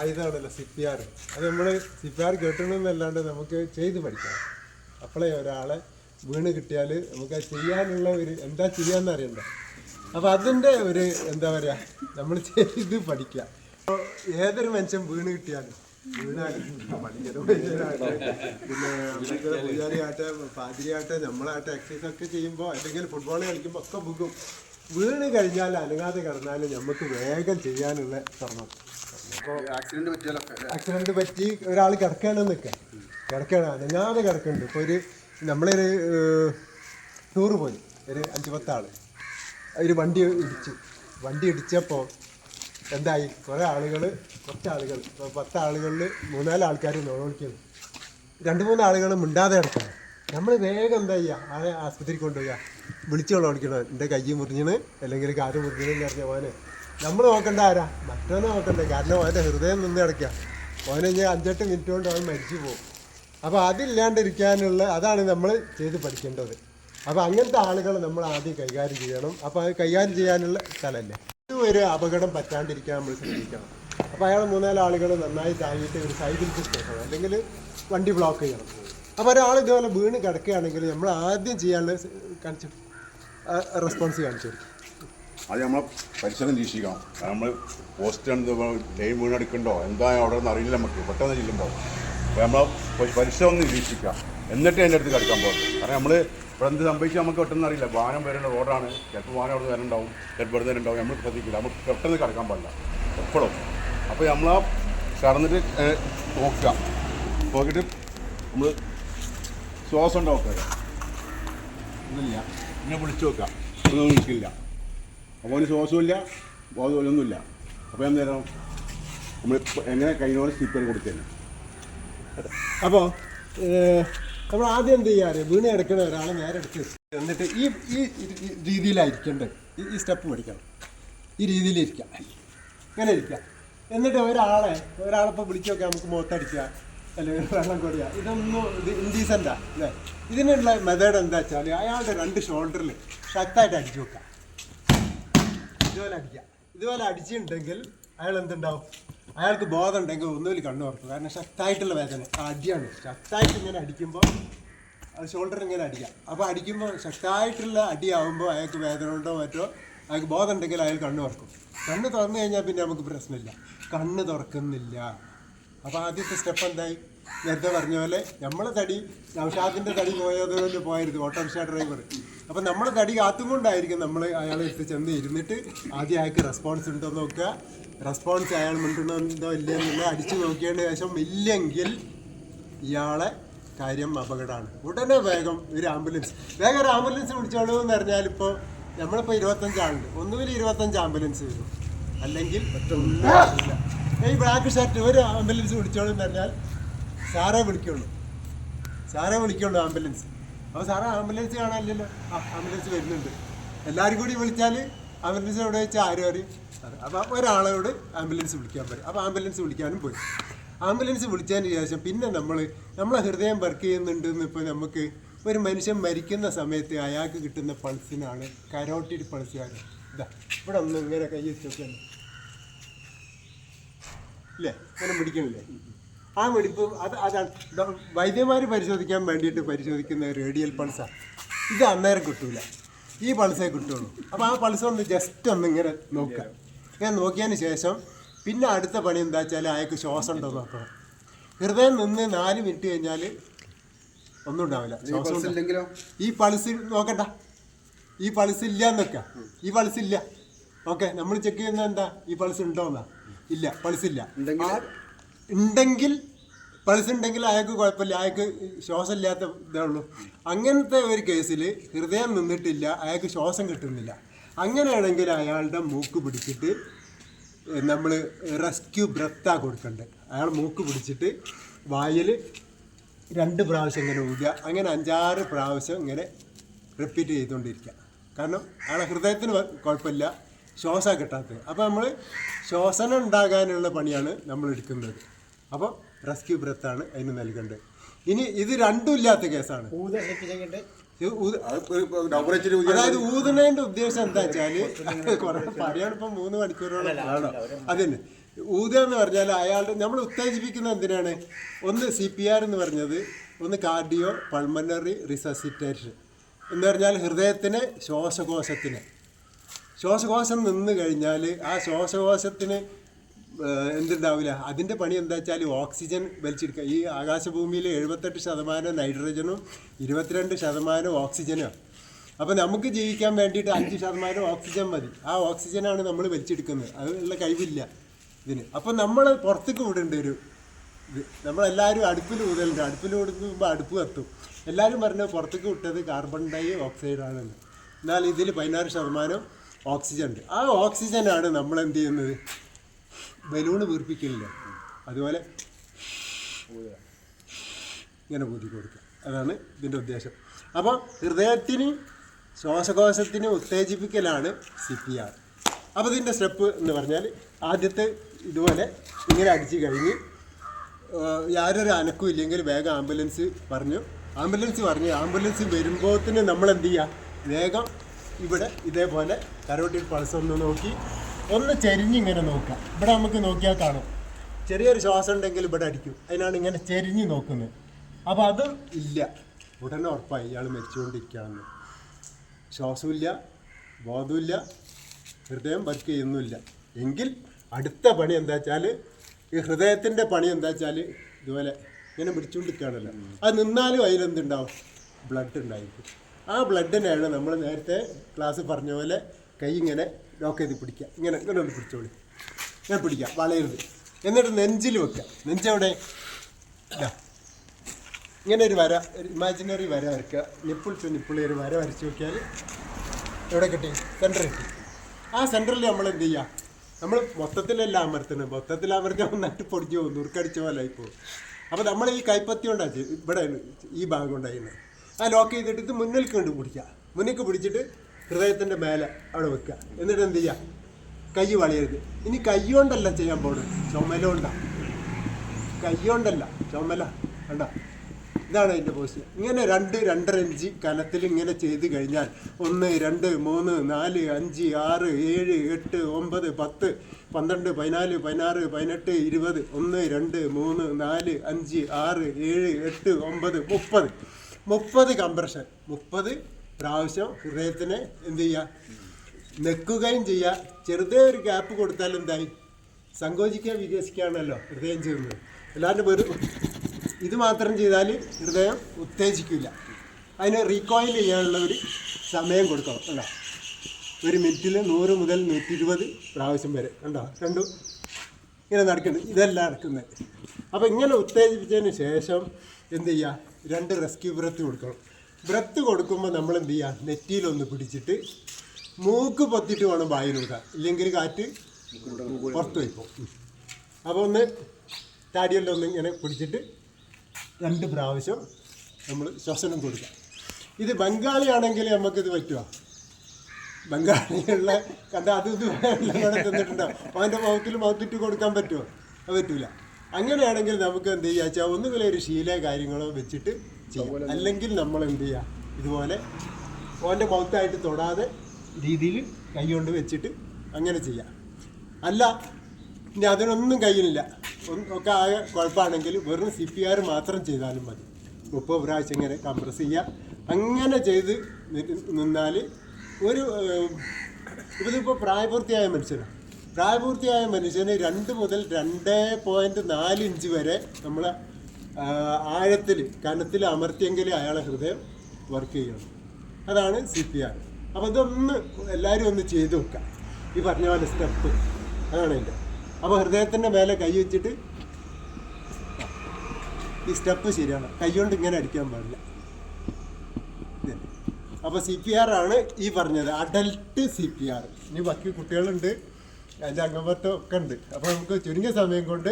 ആയുധമാണല്ലോ C P R അത് നമ്മൾ C P R കേട്ടണമെന്നല്ലാണ്ട് നമുക്ക് ചെയ്ത് പഠിക്കാം. അപ്പോഴേ ഒരാളെ വീണ് കിട്ടിയാൽ നമുക്ക് അത് ചെയ്യാനുള്ള ഒരു എന്താ ചെയ്യാന്ന് അറിയണ്ട? അപ്പൊ അതിന്റെ ഒരു എന്താ പറയാ നമ്മൾ ചെയ്ത് പഠിക്കുക അപ്പോൾ ഏതൊരു മനുഷ്യൻ വീണ് കിട്ടിയാലും വീണാലും പഠിക്കണം പിന്നെ പൂജാരിയാട്ടെ പാതിരിയാട്ടെ നമ്മളാട്ടെ എക്സസൈസ് ഒക്കെ ചെയ്യുമ്പോൾ അല്ലെങ്കിൽ ഫുട്ബോൾ കളിക്കുമ്പോൾ ഒക്കെ ബുക്കും വീണ് കഴിഞ്ഞാൽ അനങ്ങാതെ കിടന്നാലും നമുക്ക് വേഗം ചെയ്യാനുള്ള ശ്രമം. ആക്സിഡന്റ് പറ്റി ഒരാൾ കിടക്കുകയാണെന്ന് നിൽക്കുക കിടക്കുകയാണ് ഞാൻ കിടക്കുന്നുണ്ട്. ഇപ്പോൾ ഒരു നമ്മളൊരു ടൂറ് പോയി. ഒരു അഞ്ച് പത്താൾ ഒരു വണ്ടി ഇടിച്ചു. വണ്ടി ഇടിച്ചപ്പോൾ എന്തായി? കുറേ ആളുകൾ കുറച്ച് ആളുകൾ പത്ത് ആളുകളിൽ മൂന്നാൽ ആൾക്കാർ നോക്കിയത് രണ്ട് മൂന്ന് ആളുകൾ മിണ്ടാതെ കിടക്കണം. നമ്മൾ വേഗം എന്താ ചെയ്യുക ആളെ ആസ്പത്രിക്ക് കൊണ്ടുപോവുക വിളിച്ചോളൂ ഓടിക്കണം എന്റെ കൈ മുറിഞ്ഞിന് അല്ലെങ്കിൽ കാൽ മുറിഞ്ഞെന്ന് പറഞ്ഞ മോനെ. നമ്മൾ നോക്കണ്ട ആരാ? മറ്റോനെ നോക്കണ്ടേ. കാരണം അവന്റെ ഹൃദയം നിന്ന് കിടക്കുക അവനെ ഇനി അഞ്ചെട്ട് മിനിറ്റ് കൊണ്ട് അവൻ മരിച്ചു പോകും. അപ്പോൾ അതില്ലാണ്ടിരിക്കാനുള്ള അതാണ് നമ്മൾ ചെയ്ത് പഠിക്കേണ്ടത്. അപ്പോൾ അങ്ങനത്തെ ആളുകൾ നമ്മൾ ആദ്യം കൈകാര്യം ചെയ്യണം. അപ്പോൾ അത് കൈകാര്യം ചെയ്യാനുള്ള സ്ഥലമല്ലേ? ഒരു അപകടം പറ്റാണ്ടിരിക്കാൻ നമ്മൾ ശ്രദ്ധിക്കണം. അപ്പോൾ അയാൾ മൂന്നാൽ ആളുകൾ നന്നായി താങ്ങിയിട്ട് ഒരു സൈഡിൽ കിട്ടണം അല്ലെങ്കിൽ വണ്ടി ബ്ലോക്ക് ചെയ്യണം. അപ്പോൾ ഒരാൾ ഇതുപോലെ വീണ് കിടക്കുകയാണെങ്കിൽ നമ്മൾ ആദ്യം ചെയ്യാനുള്ള കാണിച്ചു റെസ്പോൺസ് കാണിച്ചു കൊടുക്കും അത് നമ്മളെ പരിസരം നിരീക്ഷിക്കണം. നമ്മൾ പോസ്റ്റ് ലൈൻ വീണെടുക്കണ്ടോ? എന്താ അവിടെ നിന്ന് അറിയില്ല നമുക്ക്. പെട്ടെന്ന് ചെല്ലുമ്പോൾ അപ്പോൾ നമ്മൾ പരിസരം ഒന്ന് നിരീക്ഷിക്കാം. എന്നിട്ട് എന്റെ അടുത്ത് കിടക്കാൻ പോകും കാരണം നമ്മൾ ഇവിടെ എന്ത് സംഭവിച്ചാൽ നമുക്ക് പെട്ടെന്ന് അറിയില്ല. വാഹനം വരേണ്ട റോഡാണ്. ചിലപ്പോൾ വാഹനം അവിടെ വരണ്ടാവും. ചിലപ്പോൾ ഇവിടെ വരണ്ടാവും. നമ്മൾ ശ്രദ്ധിക്കില്ല. നമുക്ക് പെട്ടെന്ന് കിടക്കാൻ പാടില്ല. എപ്പോഴും അപ്പോൾ നമ്മൾ ആ കടന്നിട്ട് നോക്കാം. നോക്കുക നോക്കിയിട്ട് നമ്മൾ ശ്വാസം ഉണ്ടാവും. ഒന്നുമില്ല. പിന്നെ വിളിച്ചു നോക്കാം. ഒന്നും നിൽക്കില്ല. അപ്പോൾ അവന് ശ്വാസമില്ല അപ്പോൾ നേരം നമ്മൾ എങ്ങനെ കൈനോട് സ്ലിപ്പർ കൊടുത്തന്നെ അപ്പോൾ നമ്മൾ ആദ്യം എന്ത് ചെയ്യാറ്? വീണ് എടുക്കുന്ന ഒരാളെ നേരെ എടുത്ത് എന്നിട്ട് ഈ ഈ രീതിയിലായിരിക്കേണ്ടത് ഈ സ്റ്റെപ്പ് പഠിക്കണം. ഈ രീതിയിലിരിക്കാം. ഇങ്ങനെ ഇരിക്കാം. എന്നിട്ട് ഒരാളെ ഒരാളിപ്പോൾ വിളിച്ചു നോക്കാം നമുക്ക് മുഖത്തടിക്കുക അല്ലെങ്കിൽ വെള്ളം കൊടുക്കുക ഇതൊന്നും ഇത് ഇൻഡീസന്റാ അല്ലേ? ഇതിനുള്ള മെത്തേഡ് എന്താ വെച്ചാൽ അയാളുടെ രണ്ട് ഷോൾഡറിൽ ശക്തമായിട്ട് അടിച്ചു വെക്കാം. ഇതുപോലെ അടിക്കുക ഇതുപോലെ അടിച്ചിട്ടുണ്ടെങ്കിൽ അയാൾ എന്തുണ്ടാവും? അയാൾക്ക് ബോധം ഉണ്ടെങ്കിൽ ഒന്നുമില്ല കണ്ണു തുറക്കും. കാരണം ശക്തമായിട്ടുള്ള വേദന. അടിയാണ്. ശക്തമായിട്ട് ഇങ്ങനെ അടിക്കുമ്പോൾ അത് ഷോൾഡർ ഇങ്ങനെ അടിക്കാം. അപ്പോൾ അടിക്കുമ്പോൾ ശക്തമായിട്ടുള്ള അടിയാവുമ്പോൾ അയാൾക്ക് വേദന ഉണ്ടോ മറ്റോ അയാൾക്ക് ബോധം ഉണ്ടെങ്കിൽ അയാൾ കണ്ണു തുറക്കും. കണ്ണ് തുറന്നു കഴിഞ്ഞാൽ പിന്നെ നമുക്ക് പ്രശ്നമില്ല. കണ്ണ് തുറക്കുന്നില്ല. അപ്പോൾ ആദ്യത്തെ സ്റ്റെപ്പ് എന്തായി? നേരത്തെ പറഞ്ഞ പോലെ നമ്മളെ തടി നൗഷാദിന്റെ തടി പോയത് കൊണ്ട് പോയിരുന്നു ഓട്ടോറിക്ഷ ഡ്രൈവർ അപ്പം നമ്മളെ തടി കാത്തുകൊണ്ടായിരിക്കും നമ്മൾ അയാളെ എടുത്ത് ചെന്ന് ഇരുന്നിട്ട് ആദ്യം അയാൾക്ക് റെസ്പോൺസ് ഉണ്ടോ നോക്കുക. റെസ്പോൺസ് അയാൾ മിണ്ടുന്നുണ്ടോ ഇല്ല എന്നുള്ള അടിച്ചു നോക്കിയതിന് ശേഷം ഇല്ലെങ്കിൽ ഇയാളെ കാര്യം അപകടമാണ്. ഉടനെ വേഗം ഒരു ആംബുലൻസ് വേഗം ഒരു ആംബുലൻസ് വിളിച്ചോളൂ എന്ന് പറഞ്ഞാൽ ഇപ്പോൾ നമ്മളിപ്പോൾ ഇരുപത്തഞ്ചാളുണ്ട് ഒന്നുമില്ല ഇരുപത്തഞ്ച് ആംബുലൻസ് വരും. അല്ലെങ്കിൽ. ഈ ബ്ലാക്ക് ഷർട്ട് ഒരു ആംബുലൻസ് വിളിച്ചോളൂ എന്ന് പറഞ്ഞാൽ സാറേ വിളിക്കുള്ളൂ. സാറേ വിളിക്കുള്ളൂ ആംബുലൻസ്. അപ്പോൾ സാറേ ആംബുലൻസ് കാണാനില്ലല്ലോ. ആ ആംബുലൻസ് വരുന്നുണ്ട്. എല്ലാവരും കൂടി വിളിച്ചാൽ ആംബുലൻസ് എവിടെ വെച്ചാൽ ആരും അറിയും അപ്പോൾ ഒരാളോട് ആംബുലൻസ് വിളിക്കാൻ പറയും. അപ്പോൾ ആംബുലൻസ് വിളിക്കാനും പോയി. ആംബുലൻസ് വിളിച്ചതിന് ശേഷം പിന്നെ നമ്മൾ നമ്മളെ ഹൃദയം വർക്ക് ചെയ്യുന്നുണ്ടെന്ന് ഇപ്പോൾ നമുക്ക് ഒരു മനുഷ്യൻ മരിക്കുന്ന സമയത്ത് അയാൾക്ക് കിട്ടുന്ന പൾസിനാണ് കരോട്ടിഡ് പൾസ് കാര്യം ഇതാ ഇവിടെ ഒന്ന് ഇങ്ങനെ കൈ വെച്ച് നോക്കാൻ ഇല്ലേ? ഇങ്ങനെ പിടിക്കണില്ലേ? ആ വെടിപ്പ് അത് അതാണ്. വൈദ്യന്മാർ പരിശോധിക്കാൻ വേണ്ടിയിട്ട് പരിശോധിക്കുന്ന റേഡിയൽ പൾസാണ് ഇത് അന്നേരം കിട്ടൂല. ഈ പൾസേ കിട്ടുള്ളൂ. അപ്പോൾ ആ പൾസ് ഒന്ന് ജസ്റ്റ് ഒന്ന് ഇങ്ങനെ നോക്കുക. ഇങ്ങനെ നോക്കിയതിന് ശേഷം പിന്നെ അടുത്ത പണി എന്താ വെച്ചാൽ അയാൾക്ക് ശ്വാസം ഉണ്ടോ നോക്കണം. ഹൃദയം നിന്ന് നാല് മിനിറ്റ് കഴിഞ്ഞാൽ ഒന്നും ഉണ്ടാവില്ല. ശ്വാസം ഇല്ലെങ്കിലോ? ഈ പൾസ് നോക്കണ്ട. ഈ പൾസ് ഇല്ല എന്നൊക്കെ. ഈ പൾസ് ഇല്ല. ഓക്കെ നമ്മൾ ചെക്ക് ചെയ്യുന്നത് എന്താ? ഈ പൾസ് ഉണ്ടോ എന്നാ? ഇല്ല പൾസ് ഇല്ല. ഉണ്ടെങ്കിൽ? പൾസ് ഉണ്ടെങ്കിൽ അയാൾക്ക് കുഴപ്പമില്ല അയാൾക്ക് ശ്വാസം ഇല്ലാത്ത ഇതേ ഉള്ളൂ. അങ്ങനത്തെ ഒരു കേസിൽ ഹൃദയം നിന്നിട്ടില്ല അയാൾക്ക് ശ്വാസം കിട്ടുന്നില്ല. അങ്ങനെയാണെങ്കിൽ അയാളുടെ മൂക്ക് പിടിച്ചിട്ട് നമ്മൾ റെസ്ക്യൂ ബ്രത്താ കൊടുക്കേണ്ടത് അയാൾ മൂക്ക് പിടിച്ചിട്ട് വായിൽ രണ്ട് പ്രാവശ്യം ഇങ്ങനെ ഊതുക അങ്ങനെ അഞ്ചാറ് പ്രാവശ്യം ഇങ്ങനെ റിപ്പീറ്റ് ചെയ്തുകൊണ്ടിരിക്കുക. കാരണം അയാളെ ഹൃദയത്തിന് കുഴപ്പമില്ല ശ്വാസം കിട്ടാത്തത്. അപ്പോൾ നമ്മൾ ശ്വാസനം ഉണ്ടാകാനുള്ള പണിയാണ് നമ്മൾ എടുക്കുന്നത് അപ്പോൾ റെസ്ക്യൂ ബ്രത്താണ് അതിന് നൽകേണ്ടത്. ഇനി ഇത് രണ്ടും ഇല്ലാത്ത കേസാണ്. ഊത- അതായത് ഊതുന്നതിന്റെ ഉദ്ദേശം എന്താ വെച്ചാൽ പറയാണ് പറയാൻ ഇപ്പൊ മൂന്ന് മണിക്കൂറോളം ആണോ? അതന്നെ ഊതുക എന്ന് പറഞ്ഞാൽ അയാളുടെ നമ്മൾ ഉത്തേജിപ്പിക്കുന്ന എന്തിനാണ്? ഒന്ന് സി പി ആർ എന്ന് പറഞ്ഞത്. ഒന്ന് കാർഡിയോ പൾമനറി റിസസിറ്റേഷൻ എന്ന് പറഞ്ഞാൽ ഹൃദയത്തിന് ശ്വാസകോശത്തിന്. ശ്വാസകോശം നിന്ന് കഴിഞ്ഞാൽ ആ ശ്വാസകോശത്തിന് എന്തുണ്ടാവില്ല. അതിന്റെ പണി എന്താ വെച്ചാൽ ഓക്സിജൻ വലിച്ചെടുക്കുക. ഈ ആകാശഭൂമിയിൽ എഴുപത്തെട്ട് ശതമാനം നൈട്രജനും ഇരുപത്തിരണ്ട് ശതമാനം ഓക്സിജനും. അപ്പോൾ നമുക്ക് ജീവിക്കാൻ വേണ്ടിയിട്ട് അഞ്ച് ശതമാനം ഓക്സിജൻ മതി. ആ ഓക്സിജനാണ് നമ്മൾ വലിച്ചെടുക്കുന്നത്. അതിനുള്ള കഴിവില്ല ഇതിന്. അപ്പം നമ്മൾ പുറത്തേക്ക് വിടേണ്ട ഒരു ഇത് നമ്മളെല്ലാവരും അടുപ്പിൽ ഊതലുണ്ട് അടുപ്പിൽ ഊടുമ്പോൾ അടുപ്പ് കത്തും. എല്ലാവരും പറഞ്ഞു പുറത്തേക്ക് വിട്ടത് കാർബൺ ഡൈ ഓക്സൈഡ് ആണെന്ന്. എന്നാൽ ഇതിൽ പതിനാറ് ശതമാനം ഓക്സിജൻ ഉണ്ട്. ആ ഓക്സിജനാണ് നമ്മൾ എന്ത് ചെയ്യുന്നത്? ബലൂണ് വീർപ്പിക്കില്ല അതുപോലെ ഇങ്ങനെ ഊതി കൊടുക്കുക. അതാണ് ഇതിന്റെ ഉദ്ദേശം. അപ്പോൾ ഹൃദയത്തിന് ശ്വാസകോശത്തിന് ഉത്തേജിപ്പിക്കലാണ് സി പി ആർ. അപ്പോൾ ഇതിന്റെ സ്റ്റെപ്പ് എന്ന് പറഞ്ഞാൽ ആദ്യത്തെ ഇതുപോലെ ഇങ്ങനെ അടിച്ചു കഴിഞ്ഞ് യാതൊരു അനക്കും ഇല്ലെങ്കിൽ വേഗം ആംബുലൻസ് പറഞ്ഞു. ആംബുലൻസ് പറഞ്ഞു. ആംബുലൻസ് വരുമ്പോഴത്തിന് നമ്മൾ എന്ത് ചെയ്യുക? വേഗം ഇവിടെ ഇതേപോലെ കരോട്ടിൽ പൾസ് ഒന്ന് നോക്കി ഒന്ന് ചെരിഞ്ഞിങ്ങനെ നോക്കുക. ഇവിടെ നമുക്ക് നോക്കിയാൽ കാണും. ചെറിയൊരു ശ്വാസം ഉണ്ടെങ്കിൽ ഇവിടെ അടിക്കും. അതിനാണ് ഇങ്ങനെ ചെരിഞ്ഞ് നോക്കുന്നത്. അപ്പോൾ അത് ഇല്ല. ഉടനെ ഉറപ്പായി. ഇയാൾ മരിച്ചുകൊണ്ടിരിക്കുകയാണെന്ന് ശ്വാസമില്ല ബോധമില്ല ഹൃദയം വർക്ക് ചെയ്യുന്നില്ല എങ്കിൽ അടുത്ത പണി എന്താ വെച്ചാൽ ഈ ഹൃദയത്തിന്റെ പണി എന്താ വെച്ചാൽ ഇതുപോലെ ഇങ്ങനെ പിടിച്ചുകൊണ്ടിരിക്കുകയാണല്ലോ. അത് നിന്നാലും അതിലെന്തുണ്ടാവും ബ്ലഡ് ഉണ്ടായിരിക്കും. ആ ബ്ലഡിനെയാണ് നമ്മൾ നേരത്തെ ക്ലാസ് പറഞ്ഞ പോലെ കൈ ഇങ്ങനെ ലോക്ക് ചെയ്ത് പിടിക്കുക. ഇങ്ങനെ ഇങ്ങനെ ഒന്ന് പിടിച്ചോളി. ഇങ്ങനെ പിടിക്കുക വളയരുത്. എന്നിട്ട് നെഞ്ചിൽ വെക്കുക. നെഞ്ചെവിടെ ഇതാ. ഇങ്ങനെ ഒരു വര ഒരു ഇമാജിനറി വര വരയ്ക്കുക. നിപ്പിൾ ടു ഒരു വര വരച്ച് നോക്കിയാൽ എവിടെ കിട്ടി? സെന്റർ കിട്ടി. ആ സെന്ററിൽ നമ്മൾ എന്ത് ചെയ്യുക? നമ്മൾ മൊത്തത്തിലല്ല അമർത്തുന്നത് മൊത്തത്തിൽ അമർത്തിയാൽ നട്ട് പൊടിഞ്ഞു പോകും. നുറുക്കടിച്ച പോലെ ആയിപ്പോകും അപ്പോൾ നമ്മൾ ഈ കൈപ്പത്തി കൊണ്ടാണ് ഇവിടെ ഈ ഭാഗം കൊണ്ടായിരുന്നത് ആ ലോക്ക് ചെയ്തിട്ട് ഇത് മുന്നിൽ കണ്ട് പിടിക്കുക. മുന്നിൽ പിടിച്ചിട്ട് ഹൃദയത്തിന്റെ മേലെ അവിടെ വെക്കുക. എന്നിട്ട് എന്ത് ചെയ്യുക? കൈ വളയരുത്. ഇനി കൈ ചെയ്യാൻ പോകുന്നത് ചുമല കൊണ്ടാണ് കൈകൊണ്ടല്ല ചുമല. കണ്ട? ഇതാണ് അതിന്റെ പോസ്റ്റ് ഇങ്ങനെ രണ്ട് രണ്ടര ഇഞ്ച് കനത്തിൽ ഇങ്ങനെ ചെയ്ത് കഴിഞ്ഞാൽ ഒന്ന് രണ്ട് മൂന്ന് നാല് അഞ്ച് ആറ് ഏഴ് എട്ട് ഒമ്പത് പത്ത് പന്ത്രണ്ട് പതിനാല് പതിനാറ് പതിനെട്ട് ഇരുപത് ഒന്ന് രണ്ട് മൂന്ന് നാല് അഞ്ച് ആറ് ഏഴ് എട്ട് ഒമ്പത് മുപ്പത്. മുപ്പത് കംപ്രഷൻ മുപ്പത് പ്രാവശ്യം ഹൃദയത്തിനെ എന്ത് ചെയ്യുക നെക്കുകയും ചെയ്യുക ചെറുതേ ഒരു ഗ്യാപ്പ് കൊടുത്താൽ എന്തായി? സങ്കോചിക്കുക വികസിക്കുകയാണല്ലോ ഹൃദയം ചെയ്യുന്നത്. അല്ലാണ്ട് വെറും ഇത് മാത്രം ചെയ്താൽ ഹൃദയം ഉത്തേജിക്കില്ല. അതിന് റീകോയിൽ ചെയ്യാനുള്ള ഒരു സമയം കൊടുക്കണം കണ്ടോ? ഒരു മിനിറ്റിൽ നൂറ് മുതൽ നൂറ്റി ഇരുപത് പ്രാവശ്യം വരെ കണ്ടോ? കണ്ടു? ഇങ്ങനെ നടക്കുന്നത് ഇതെല്ലാം നടക്കുന്നത്. അപ്പോൾ ഇങ്ങനെ ഉത്തേജിപ്പിച്ചതിന് ശേഷം എന്ത് ചെയ്യുക രണ്ട് റെസ്ക്യൂ ബ്രത്ത് കൊടുക്കണം. ബ്രത്ത് കൊടുക്കുമ്പോൾ നമ്മൾ എന്ത് ചെയ്യുക നെറ്റിയിലൊന്ന് പിടിച്ചിട്ട് മൂക്ക് പൊത്തിട്ട് വേണം വായിൽ കൊടുക്കാൻ ഇല്ലെങ്കിൽ കാറ്റ് പുറത്ത് വയ്ക്കും അപ്പോൾ ഒന്ന് താടിയെല്ലാം ഒന്ന് ഇങ്ങനെ പിടിച്ചിട്ട് രണ്ട് പ്രാവശ്യം നമ്മൾ ശ്വസനം കൊടുക്കുക. ഇത് ബംഗാളിയാണെങ്കിൽ നമുക്കിത് പറ്റുമോ ബംഗാളിയുള്ള കണ്ട അത് ഇത് തന്നിട്ടുണ്ടാവും തിന്നിട്ടുണ്ടോ? അവന്റെ മൗത്തിൽ മൗത്തിട്ട് കൊടുക്കാൻ പറ്റുമോ അത് പറ്റൂല. അങ്ങനെയാണെങ്കിൽ നമുക്ക് എന്ത് ചെയ്യാച്ചാൽ ഒന്നുകിലൊരു ശീല കാര്യങ്ങളോ വെച്ചിട്ട് ചെയ്യാം. അല്ലെങ്കിൽ നമ്മൾ എന്ത് ചെയ്യുക ഇതുപോലെ ഓന്റെ മൗത്തായിട്ട് തൊടാതെ രീതിയിൽ കൈ കൊണ്ട് വെച്ചിട്ട് അങ്ങനെ ചെയ്യാം. അല്ല ഇനി അതിനൊന്നും കഴിയുന്നില്ല ഒന്ന് ഒക്കെ ആകെ കുഴപ്പമാണെങ്കിൽ വെറും സി പി ആർ മാത്രം ചെയ്താലും മതി. മുപ്പത് പ്രാവശ്യം ഇങ്ങനെ കംപ്രസ് ചെയ്യുക അങ്ങനെ ചെയ്ത് നിന്നാൽ ഒരു ഇതിപ്പോൾ പ്രായപൂർത്തിയായ മനുഷ്യനാണ് പ്രായപൂർത്തിയായ മനുഷ്യന് രണ്ട് മുതൽ രണ്ട് പോയിന്റ് നാല് ഇഞ്ച് വരെ നമ്മൾ ആഴത്തിൽ കനത്തിൽ അമർത്തിയെങ്കിൽ അയാളെ ഹൃദയം വർക്ക് ചെയ്യണം അതാണ് സി പി ആർ അപ്പോൾ ഇതൊന്ന് എല്ലാവരും ഒന്ന് ചെയ്തു നോക്കാം ഈ പറഞ്ഞ പോലെ സ്റ്റെപ്പ് അതാണ് എന്റെ അപ്പോൾ ഹൃദയത്തിന്റെ മേലെ കൈ വെച്ചിട്ട് ഈ സ്റ്റെപ്പ് ശരിയാണ്. കൈ കൊണ്ട് ഇങ്ങനെ അടിക്കാൻ പാടില്ല. അപ്പോൾ സി പി ആർ ആണ് ഈ പറഞ്ഞത്. അഡൽട്ട് സി പി ആർ ഇനി ബാക്കി കുട്ടികളുണ്ട്. അതിന്റെ അംഗപത്വം ഒക്കെ ഉണ്ട്. അപ്പോൾ നമുക്ക് ചുരുങ്ങിയ സമയം കൊണ്ട്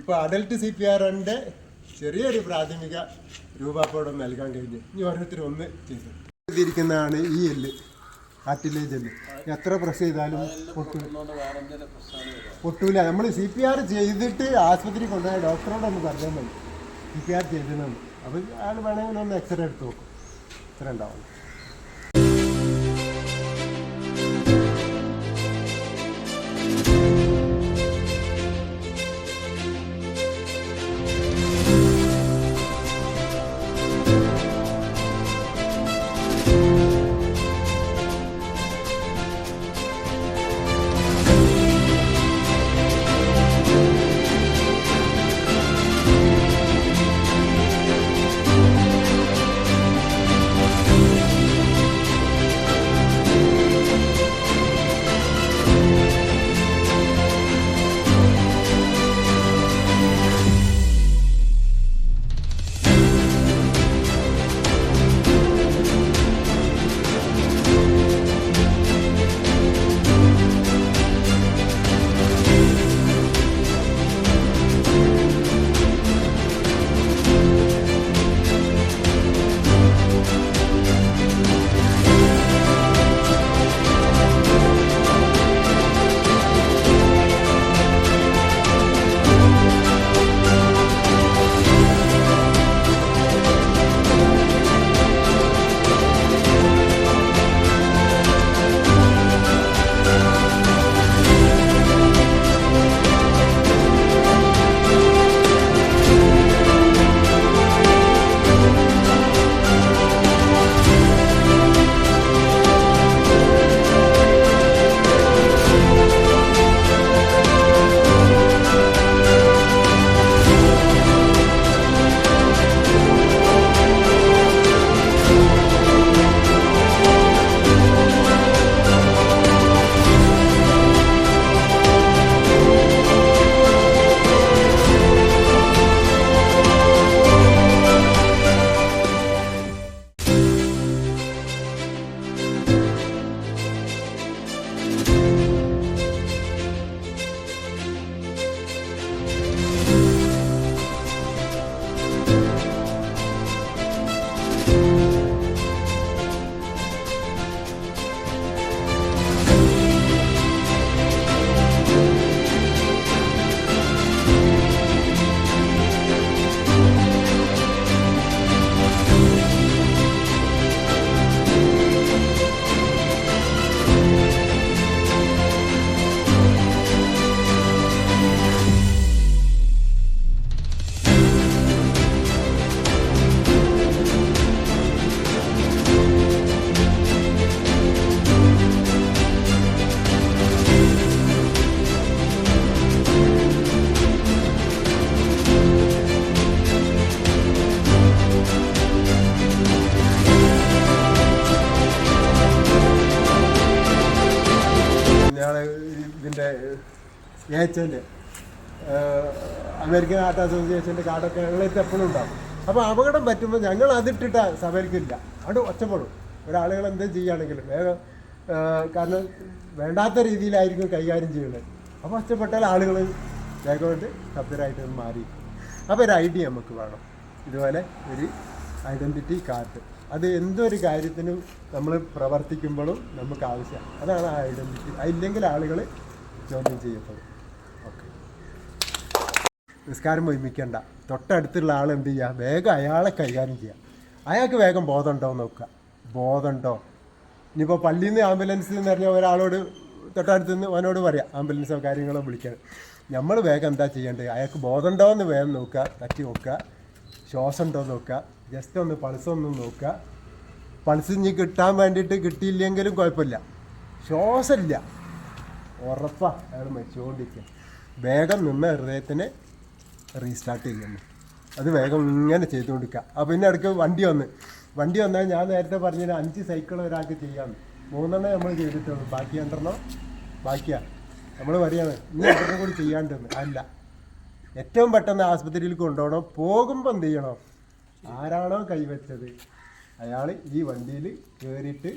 ഇപ്പോൾ അഡൽട്ട് സി പി ആറിന്റെ ചെറിയൊരു പ്രാഥമിക രൂപപ്പോടം നൽകാൻ കഴിഞ്ഞു ഇനി ഓരോരുത്തരും ഒന്ന് ചെയ്തു. ചെയ്തിരിക്കുന്നതാണ് ഈ എല്ല് കാറ്റിലേജ് ജെല്ല്. എത്ര പ്രസ് ചെയ്താലും പൊട്ടൂല പൊട്ടൂല. നമ്മൾ സി പി ആർ ചെയ്തിട്ട് ആശുപത്രി കൊണ്ടുപോയ ഡോക്ടറോടൊന്ന് പറഞ്ഞാൽ മതി. സി പി ആർ ചെയ്തതെന്ന് അപ്പോൾ അയാൾ വേണമെങ്കിൽ ഒന്ന് എക്സ്റേ എടുത്ത് നോക്കും. ഇത്ര ഉണ്ടാവും എൽ അമേരിക്കൻ ആർട്ട് അസോസിയേഷന്റെ കാർഡൊക്കെ ഞങ്ങളടുത്ത് എപ്പോഴും ഉണ്ടാകും അപ്പോൾ അപകടം പറ്റുമ്പോൾ ഞങ്ങൾ അതിട്ടിട്ട സമരിക്കില്ല അവിടെ ഒറ്റപ്പെടും ഒരാളുകൾ എന്ത് ചെയ്യുകയാണെങ്കിലും. വേഗം കാരണം വേണ്ടാത്ത രീതിയിലായിരിക്കും കൈകാര്യം ചെയ്യുന്നത്. അപ്പോൾ ഒറ്റപ്പെട്ടാൽ ആളുകൾ വേഗമായിട്ട് ശബ്ദരായിട്ട് മാറി. അപ്പോൾ ഒരു ഐഡിയ നമുക്ക് വേണം. ഇതുപോലെ ഒരു ഐഡന്റിറ്റി കാർഡ്. അത് എന്തൊരു കാര്യത്തിനും നമ്മൾ പ്രവർത്തിക്കുമ്പോഴും നമുക്ക് ആവശ്യമാണ്. അതാണ് ആ ഐഡന്റിറ്റി അതില്ലെങ്കിൽ ആളുകൾ ചോദ്യം ചെയ്യപ്പെടും. നിസ്കാരം ഒരുമിക്കണ്ട. തൊട്ടടുത്തുള്ള ആൾ എന്ത് ചെയ്യുക വേഗം അയാളെ കൈകാര്യം ചെയ്യുക അയാൾക്ക് വേഗം ബോധമുണ്ടോ എന്ന് നോക്കുക. ബോധമുണ്ടോ ഇനിയിപ്പോൾ പള്ളിയിൽ നിന്ന് ആംബുലൻസിൽ നിന്ന് പറഞ്ഞാൽ ഒരാളോട് തൊട്ടടുത്ത് നിന്ന് അവനോട് പറയാം. ആംബുലൻസോ കാര്യങ്ങളോ വിളിക്കാൻ. നമ്മൾ വേഗം എന്താ ചെയ്യേണ്ടത്? അയാൾക്ക് ബോധമുണ്ടോ എന്ന് വേഗം നോക്കുക. തട്ടി നോക്കുക. ശ്വാസം ഉണ്ടോ എന്ന് നോക്കുക. ജസ്റ്റ് ഒന്ന് പൾസ് ഒന്ന് നോക്കുക. പൾസ് ഇനി കിട്ടാൻ വേണ്ടിയിട്ട് കിട്ടിയില്ലെങ്കിലും കുഴപ്പമില്ല. ശ്വാസമില്ല ഉറപ്പാണ് അയാൾ മരിച്ചുകൊണ്ടിരിക്കുക. വേഗം നിന്ന ഹൃദയത്തിന് റീസ്റ്റാർട്ട് ചെയ്യുന്നു. അത് വേഗം ഇങ്ങനെ ചെയ്തുകൊണ്ടിരിക്കുക അപ്പോൾ പിന്നെ ഇടയ്ക്ക് വണ്ടി വന്ന്. വണ്ടി വന്നാൽ ഞാൻ നേരത്തെ പറഞ്ഞ അഞ്ച് സൈക്കിൾ ഒരാൾക്ക് ചെയ്യാമെന്ന് മൂന്നെണ്ണം നമ്മൾ ചെയ്തിട്ടുള്ളൂ. ബാക്കി രണ്ടെണ്ണം ബാക്കിയാണ് നമ്മൾ പറയാണ് ഇനി രണ്ടെണ്ണം കൂടി ചെയ്യാണ്ടെന്ന്. അല്ല. ഏറ്റവും പെട്ടെന്ന് ആസ്പത്രിയിൽ കൊണ്ടുപോകണം. പോകുമ്പോൾ എന്ത് ചെയ്യണം? ആരാണോ കൈവച്ചത്. അയാൾ ഈ വണ്ടിയിൽ കയറിയിട്ട്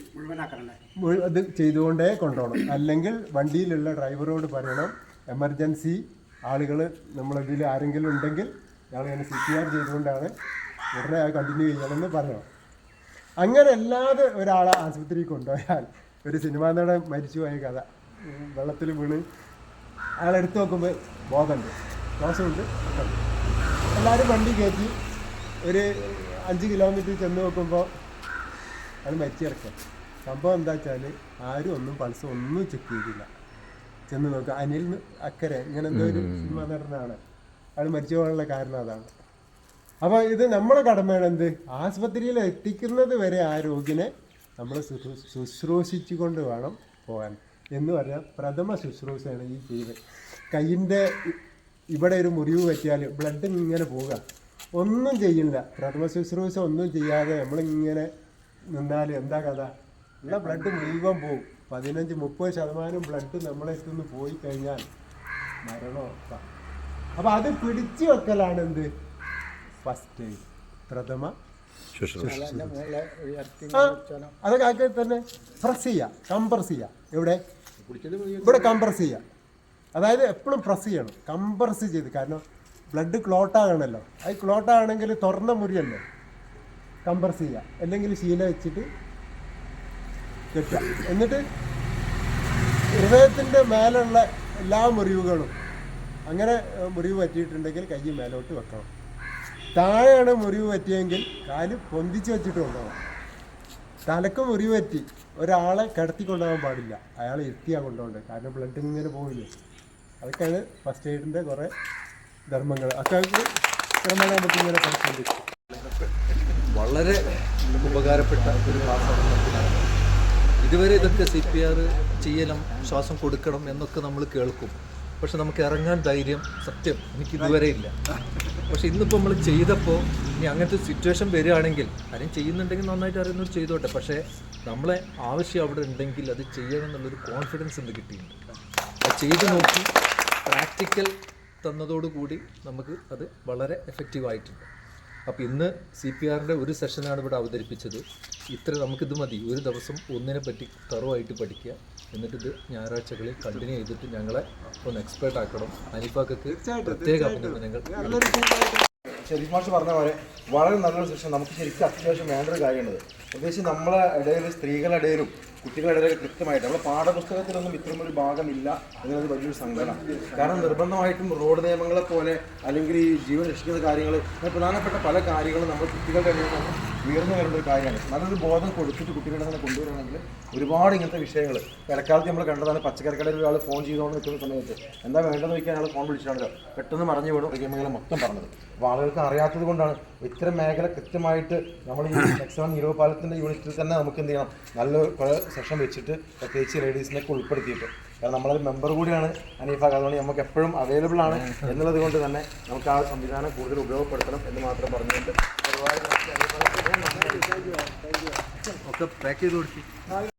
അത് ചെയ്തുകൊണ്ടേ കൊണ്ടുപോകണം. അല്ലെങ്കിൽ വണ്ടിയിലുള്ള ഡ്രൈവറോട് പറയണം എമർജൻസി ആളുകൾ നമ്മളിതിൽ ആരെങ്കിലും ഉണ്ടെങ്കിൽ ഞങ്ങൾ ഇങ്ങനെ സി പി ആർ ചെയ്തുകൊണ്ടാണ് ഉടനെ അത് കണ്ടിന്യൂ ചെയ്യണമെന്ന് പറയണം അങ്ങനെ അല്ലാതെ ഒരാളെ ആശുപത്രിയിൽ കൊണ്ടുപോയാൽ ഒരു സിനിമാ നടൻ മരിച്ചുപോയ കഥ. വെള്ളത്തിൽ വീണ് അയാളെടുത്ത് നോക്കുമ്പോൾ ബോധമുണ്ട്. ഒക്കെ എല്ലാവരും വണ്ടി കയറ്റി ഒരു അഞ്ച് കിലോമീറ്റർ ചെന്ന് നോക്കുമ്പോൾ അത് മരിച്ചിറക്കാം സംഭവം എന്താ വെച്ചാൽ ആരും ഒന്നും പൾസ് ഒന്നും ചെക്ക് ചെയ്തില്ല. ചെന്ന് നോക്കുക അനിൽ അക്കരെ. ഇങ്ങനെ എന്തോ ഒരു സിനിമ നടനാണ്. അയാൾ മരിച്ചു പോകാനുള്ള കാരണം അതാണ്. അപ്പോൾ ഇത് നമ്മളെ കടമയാണ് എന്ത്? ആസ്പത്രിയിൽ എത്തിക്കുന്നത് വരെ ആ രോഗിനെ നമ്മൾ ശുശ്രൂ- ശുശ്രൂഷിച്ചുകൊണ്ട് വേണം പോകാൻ. എന്ന് പറഞ്ഞാൽ പ്രഥമ ശുശ്രൂഷയാണ് ഈ ചെയ്യുന്നത്. കയ്യിന്റെ ഇവിടെ ഒരു മുറിവ് പറ്റിയാൽ ബ്ലഡ് ഇങ്ങനെ പോവുക ഒന്നും ചെയ്യില്ല. പ്രഥമ ശുശ്രൂഷ ഒന്നും ചെയ്യാതെ നമ്മളിങ്ങനെ നിന്നാൽ എന്താ കഥ? ഉള്ള ബ്ലഡ് മുഴുവൻ പോകും പതിനഞ്ച് മുപ്പത് ശതമാനം ബ്ലഡ് നമ്മളെ നിന്ന് പോയി കഴിഞ്ഞാൽ മരണോ അപ്പോൾ അത് പിടിച്ചു വെക്കലാണ് എന്ത്? ഫസ്റ്റ് പ്രഥമ അതൊക്കെ ആക്കി തന്നെ പ്രസ് ചെയ്യുക കംപ്രസ് ചെയ്യുക എവിടെ? ഇവിടെ കംപ്രസ് ചെയ്യുക അതായത് എപ്പോഴും പ്രസ് ചെയ്യണം. കംപ്രസ് ചെയ്ത്. കാരണം ബ്ലഡ് ക്ലോട്ടാകണമല്ലോ അത് ക്ലോട്ടാകണമെങ്കിൽ തുറന്ന മുറിയല്ലേ? കംപ്രസ് ചെയ്യുക അല്ലെങ്കിൽ ശീല വെച്ചിട്ട് കെട്ടുക. എന്നിട്ട് ഹൃദയത്തിന്റെ മേലുള്ള എല്ലാ മുറിവുകളും അങ്ങനെ മുറിവ് പറ്റിയിട്ടുണ്ടെങ്കിൽ കൈ മേലോട്ട് വെക്കണം. താഴെയാണ് മുറിവ് പറ്റിയെങ്കിൽ കാൽ പൊന്തിച്ച് വെച്ചിട്ട് കൊണ്ടുപോകണം. തലക്ക് മുറിവ് പറ്റി ഒരാളെ കിടത്തി കൊണ്ടുപോകാൻ പാടില്ല. അയാളെ ഇരുത്തിയാ കൊണ്ടുപോകണ്ടത് കാരണം ബ്ലഡ് ഇങ്ങനെ പോകില്ലേ അതൊക്കെയാണ് ഫസ്റ്റ് എയ്ഡിന്റെ കുറേ ധർമ്മങ്ങൾ. ക്രമേണ നമുക്ക് ഇങ്ങനെ വളരെ ഉപകാരപ്പെട്ട ഒരു ക്ലാസ്സാണ് ഇതുവരെ ഇതൊക്കെ സി പി ആർ ചെയ്യണം ശ്വാസം കൊടുക്കണം എന്നൊക്കെ നമ്മൾ കേൾക്കും. പക്ഷെ നമുക്ക് ഇറങ്ങാൻ ധൈര്യം സത്യം എനിക്ക് ഇതുവരെ ഇല്ല. പക്ഷെ ഇന്നിപ്പോൾ നമ്മൾ ചെയ്തപ്പോൾ ഇനി അങ്ങനത്തെ സിറ്റുവേഷൻ വരികയാണെങ്കിൽ ആരും ചെയ്യുന്നുണ്ടെങ്കിൽ നന്നായിട്ട് അറിയുന്നവർ ചെയ്തോട്ടെ. പക്ഷേ നമ്മളെ ആവശ്യം അവിടെ ഉണ്ടെങ്കിൽ അത് ചെയ്യണം എന്നുള്ളൊരു കോൺഫിഡൻസ് ഇന്ന് കിട്ടിയിട്ടുണ്ട്. അത് ചെയ്ത് നോക്കി പ്രാക്ടിക്കൽ തന്നതോടുകൂടി നമുക്ക് അത് വളരെ എഫക്റ്റീവ് ആയിട്ടുണ്ട്. അപ്പോൾ ഇന്ന് സി പി ആറിന്റെ ഒരു സെഷനാണ് ഇവിടെ അവതരിപ്പിച്ചത്. ഇത്ര നമുക്കിത് മതി. ഒരു ദിവസം ഒന്നിനെ പറ്റി തറവായിട്ട് പഠിക്കുക. എന്നിട്ടിത് ഞായറാഴ്ചകളിൽ കണ്ടിന്യൂ ചെയ്തിട്ട് ഞങ്ങളെ ഒന്ന് എക്സ്പേർട്ട് ആക്കണം. അനിഫാക്കക്ക് പ്രത്യേക അഭിനന്ദനങ്ങൾ ഷെരീഫ് മാഷ് പറഞ്ഞ പോലെ വളരെ നല്ലൊരു സെഷൻ നമുക്ക് ശരിക്കും അത്യാവശ്യം വേണ്ട ഒരു കാര്യമാണ്. പ്രത്യേകിച്ച് നമ്മളെ ഇടയിൽ സ്ത്രീകളുടെ ഇടയിലും കുട്ടികളുടെ കൃത്യമായിട്ട്. നമ്മുടെ പാഠപുസ്തകത്തിലൊന്നും ഒരു ഭാഗമില്ല എന്നുള്ളത് വലിയൊരു സങ്കടം. കാരണം നിർബന്ധമായിട്ടും റോഡ് നിയമങ്ങളെ പോലെ അല്ലെങ്കിൽ ഈ ജീവൻ രക്ഷിക്കുന്ന കാര്യങ്ങൾ പ്രധാനപ്പെട്ട പല കാര്യങ്ങളും നമ്മൾ കുട്ടികളുടെ ഉയർന്നു വരേണ്ട ഒരു കാര്യമാണ്. നല്ലൊരു ബോധം കൊടുത്തിട്ട് കുട്ടികളുടെ തന്നെ കൊണ്ടുവരികയാണെങ്കിൽ ഒരുപാട് ഇങ്ങനത്തെ വിഷയങ്ങൾ ഇടക്കാലത്ത് നമ്മൾ കണ്ടതാണ് പച്ചക്കറിക്കടയിൽ ഒരാൾ ഫോൺ ചെയ്തുകൊണ്ട് നിൽക്കുന്ന സമയത്ത് എന്താ വേണ്ടതെന്ന് ചോദിക്കാൻ അയാൾ ഫോൺ വിളിച്ചാണല്ലോ. പെട്ടെന്ന് മറഞ്ഞു ഈ മേഖല മൊത്തം പറഞ്ഞത്. അപ്പോൾ ആളുകൾക്ക് അറിയാത്തത് കൊണ്ടാണ് ഇത്തരം മേഖല കൃത്യമായിട്ട് നമ്മൾ ഈ എക്സാം നിരോപാലത്തിന്റെ യൂണിറ്റിൽ തന്നെ നമുക്ക് എന്ത് ചെയ്യണം? നല്ല സെഷൻ വെച്ചിട്ട് പ്രത്യേകിച്ച് ലേഡീസിനൊക്കെ ഉൾപ്പെടുത്തിയിട്ട്. കാരണം നമ്മളൊരു മെമ്പർ കൂടിയാണ് അനീഫ. അതുകൊണ്ട് നമുക്ക് എപ്പോഴും അവൈലബിൾ ആണ്. എന്നുള്ളത് കൊണ്ട് തന്നെ നമുക്ക് ആ സംവിധാനം കൂടുതൽ ഉപയോഗപ്പെടുത്തണം എന്ന് മാത്രം പറഞ്ഞുകൊണ്ട് ഒരുപാട് നന്ദി.